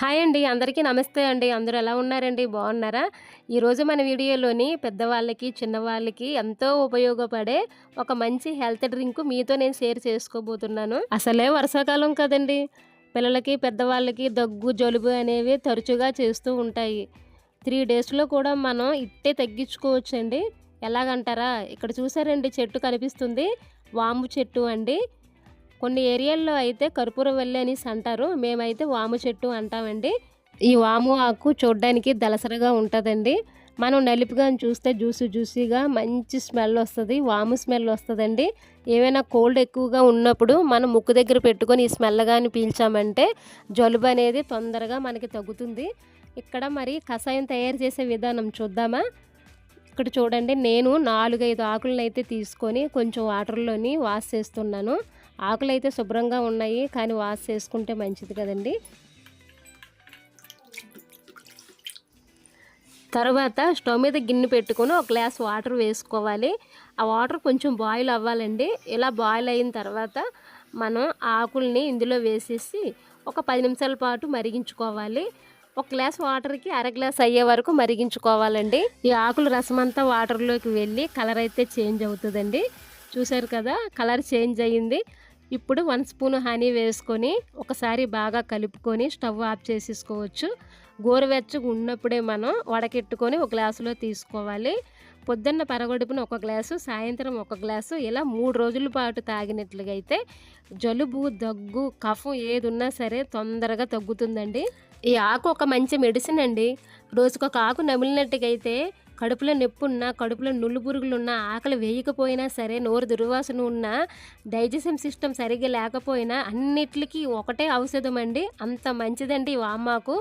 Hi అండి అందరికీ నమస్తే అండి. అందరూ ఎలా ఉన్నారండి? బాగున్నారా? ఈరోజు మన వీడియోలోని పెద్దవాళ్ళకి చిన్నవాళ్ళకి ఎంతో ఉపయోగపడే ఒక మంచి హెల్త్ డ్రింక్ మీతో నేను షేర్ చేసుకోబోతున్నాను. అసలే వర్షాకాలం కదండి. పిల్లలకి పెద్దవాళ్ళకి దగ్గు జలుబు అనేవి తరచుగా చేస్తూ ఉంటాయి. త్రీ డేస్లో కూడా మనం ఇట్టే తగ్గించుకోవచ్చండి. ఎలాగంటారా? ఇక్కడ చూసారండి చెట్టు కనిపిస్తుంది. వాము చెట్టు అండి. కొన్ని ఏరియాల్లో అయితే కర్పూరవల్లి అనేసి అంటారు మేమైతే వాము చెట్టు అంటామండి. ఈ వాము ఆకు చూడడానికి దలసరగా ఉంటుందండి. మనం నలుపుగా చూస్తే జ్యూసి జ్యూసీగా మంచి స్మెల్ వస్తుంది. వాము స్మెల్ వస్తుందండి. ఏమైనా కోల్డ్ ఎక్కువగా ఉన్నప్పుడు మనం ముక్కు దగ్గర పెట్టుకొని ఈ స్మెల్ కానీ పీల్చామంటే జలుబు అనేది తొందరగా మనకి తగ్గుతుంది. ఇక్కడ మరి కషాయం తయారు చేసే విధానం చూద్దామా? ఇక్కడ చూడండి నేను నాలుగైదు ఆకులను అయితే తీసుకొని కొంచెం వాటర్లోని వాష్ చేస్తున్నాను. ఆకులు అయితే శుభ్రంగా ఉన్నాయి కానీ వాష్ చేసుకుంటే మంచిది కదండి. తర్వాత స్టవ్ మీద గిన్నె పెట్టుకొని ఒక గ్లాస్ వాటర్ వేసుకోవాలి. ఆ వాటర్ కొంచెం బాయిల్ అవ్వాలండి. ఇలా బాయిల్ అయిన తర్వాత మనం ఆకుల్ని ఇందులో వేసేసి ఒక పది నిమిషాల పాటు మరిగించుకోవాలి. ఒక గ్లాస్ వాటర్కి అర గ్లాస్ అయ్యే వరకు మరిగించుకోవాలండి. ఈ ఆకుల రసం అంతా వాటర్లోకి వెళ్ళి కలర్ అయితే చేంజ్ అవుతుందండి. చూశారు కదా కలర్ చేంజ్ అయ్యింది. ఇప్పుడు వన్ స్పూన్ హనీ వేసుకొని ఒకసారి బాగా కలుపుకొని స్టవ్ ఆఫ్ చేసేసుకోవచ్చు. గోరువెచ్చగా ఉన్నప్పుడే మనం వడకెట్టుకొని ఒక గ్లాసులో తీసుకోవాలి. పొద్దున్న పరగడుపున ఒక గ్లాసు సాయంత్రం ఒక గ్లాసు ఇలా మూడు రోజుల పాటు తాగినట్లుగా అయితే జలుబు దగ్గు కఫం ఏది ఉన్నా సరే తొందరగా తగ్గుతుందండి. ఈ ఆకు ఒక మంచి మెడిసిన్ అండి. రోజుకొక ఆకు నమిలినట్టుగా అయితే కడుపులో నొప్పి ఉన్నా కడుపులో నుళ్ళు పురుగులు ఉన్నా ఆకలి వేయకపోయినా సరే నోరు దుర్వాసన ఉన్నా డైజెషన్ సిస్టమ్ సరిగ్గా లేకపోయినా అన్నిటికీ ఒకటే ఔషధం అండి అంత మంచిదండి వామాకు.